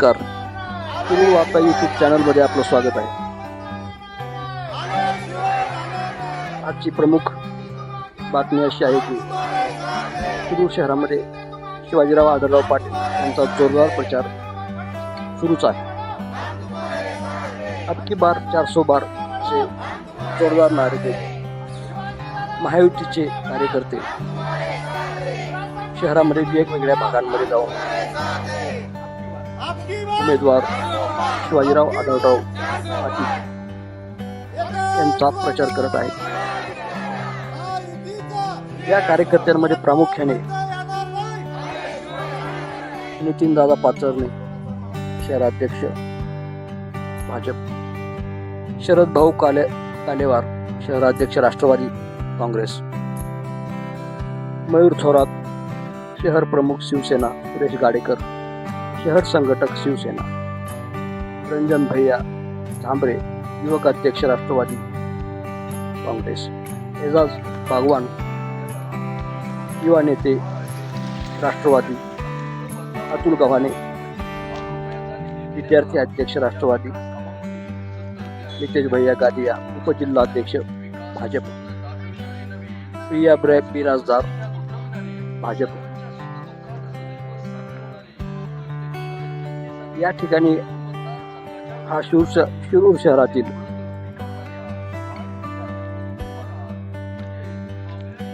नमस्कार. तुम्ही वार्ता यूट्यूब चॅनलमध्ये आपलं स्वागत आहे. आजची प्रमुख बातमी अशी आहे की कुरुळ शहरामध्ये शिवाजीराव आदरराव पाटील यांचा जोरदार प्रचार सुरूच आहे. अबकी बार चारसो बार असे जोरदार नारे देत महायुतीचे कार्यकर्ते शहरामध्ये वेगवेगळ्या भागांमध्ये जाऊन उमेदवार शिवाजीराव आढळराव पाटील यांचा प्रचार करत आहेत. या कार्यकर्त्यांमध्ये प्रामुख्याने नितीनदादा पाचरणे शहराध्यक्ष भाजप शरद भाऊ काले कालेवार शहराध्यक्ष राष्ट्रवादी काँग्रेस मयूर थोरात शहर प्रमुख शिवसेना सुरेश गाडेकर शहर संघटक शिवसेना रंजन भैया झांबरे युवक अध्यक्ष राष्ट्रवादी काँग्रेस एजाज बागवान युवा नेते राष्ट्रवादी अतुल गव्हाणे विद्यार्थी अध्यक्ष राष्ट्रवादी नितेश भैया गादिया उपजिल्हाध्यक्ष भाजप प्रिया ब्रॅक बिराजदार भाजप. या ठिकाणी हा शिरूर शिरूर शहरातील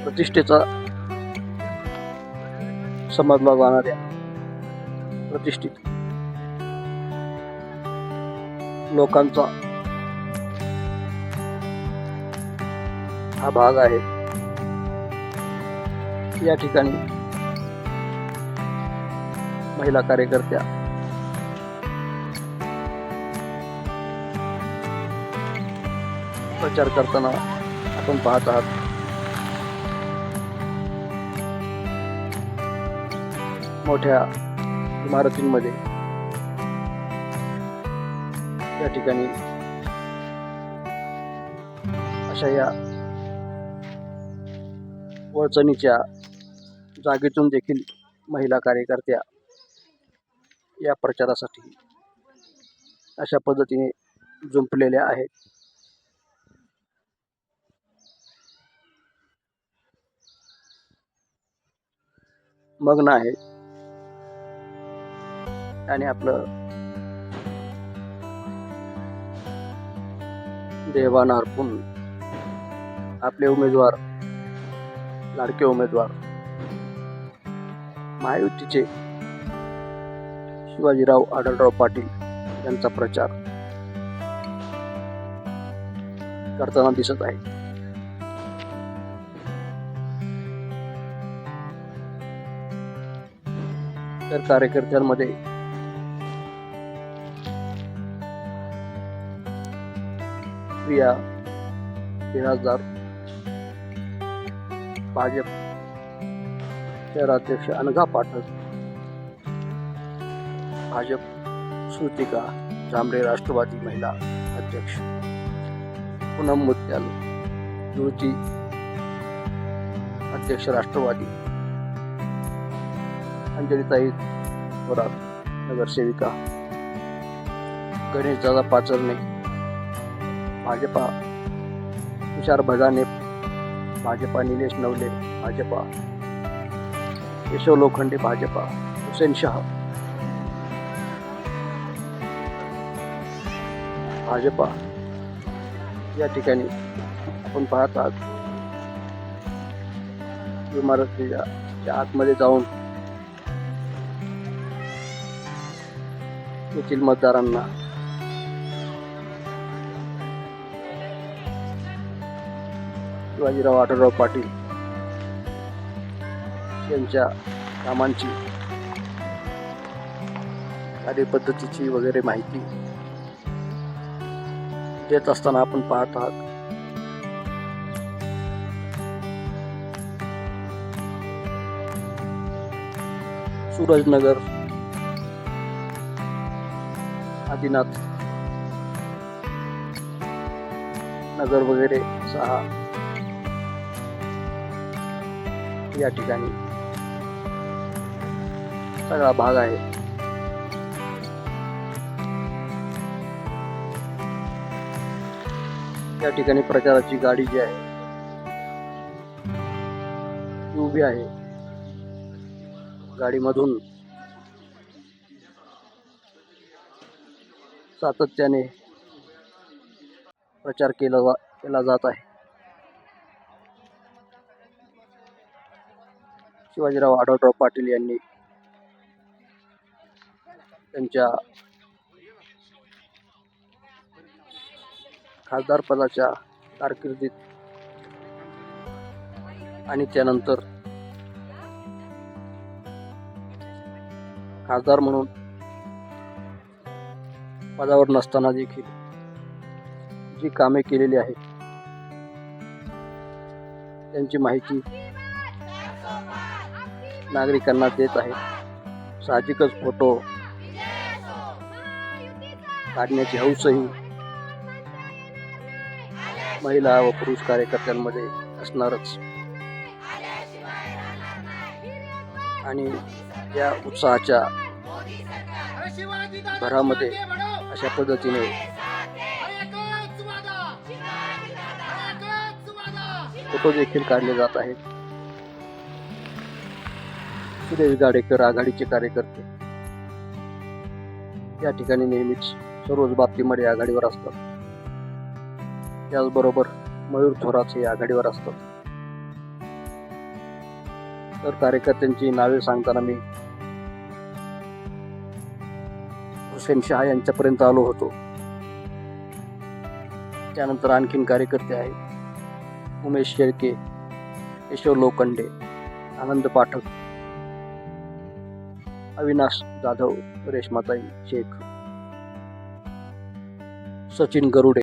प्रतिष्ठेचा समजला जाणाऱ्या प्रतिष्ठित लोकांचा हा भाग आहे. या ठिकाणी महिला कार्यकर्त्या प्रचार करताना आपण पाहत आहात. मोठ्या इमारतींमध्ये या ठिकाणी अशा या वळचणीच्या जागेतून देखील महिला कार्यकर्त्या या प्रचारासाठी अशा पद्धतीने जुंपलेल्या आहेत. मग्न आहे आणि आपलं देवान अर्पून आपले उमेदवार लाडके उमेदवार महायुतीचे शिवाजीराव आढळराव पाटील यांचा प्रचार करताना दिसत आहे. तर कार्यकर्त्यांमध्ये. प्रिया बिराजदार भाजप शहराध्यक्ष अनघा पाठक भाजप श्रुतिका झांबरे राष्ट्रवादी महिला अध्यक्ष पूनम मुत्याल जुळची अध्यक्ष राष्ट्रवादी अंजलीताई थोरात नगरसेविका. गणेशदादा पाचरणे भाजपा. तुषार भदाने भाजपा. निलेश नवले भाजपा. केशव लोखंडे भाजपा. हुसेन शाह. भाजपा. या ठिकाणी आपण पाहत आहात इमारतीच्या आतमध्ये जाऊन येथील मतदारांना. शिवाजीराव आढळराव पाटील यांच्या कामांची कार्यपद्धतीची वगैरे माहिती देत असताना आपण पाहत आहात. सूरजनगर आदिनाथ. नगर वगैरे सहा. या ठिकाणी सगळा भाग आहे. या ठिकाणी प्रचाराची गाडी जी आहे ती उभी आहे. गाडीमधून सातत्याने प्रचार केला जा केला जात आहे. शिवाजीराव आढळराव पाटील यांनी त्यांच्या खासदारपदाच्या कारकिर्दीत आणि त्यानंतर खासदार म्हणून पदावर नसताना देखील जी कामे केलेली आहेत. त्यांची माहिती नागरिकांना देत आहेत साहजिकच फोटो काढण्याची हौसही महिला व पुरुष कार्यकर्त्यांमध्ये असणारच. आणि या उत्साहाच्या भरामध्ये अशा पद्धतीने. फोटो देखील काढले जात आहेत. सुरेश गाडेकर आघाडीचे कार्यकर्ते. या ठिकाणी नेहमीच सर्वच बाबतीमध्ये आघाडीवर असतात. त्याचबरोबर मयूर थोरात हे आघाडीवर असतात. तर कार्यकर्त्यांची नावे सांगताना मी हुसेन शहा यांच्यापर्यंत आलो होतो. त्यानंतर आणखीन कार्यकर्ते आहेत. उमेश शेळके केशव लोखंडे आनंद पाठक अविनाश जाधव रेशमाताई शेख सचिन गरुडे.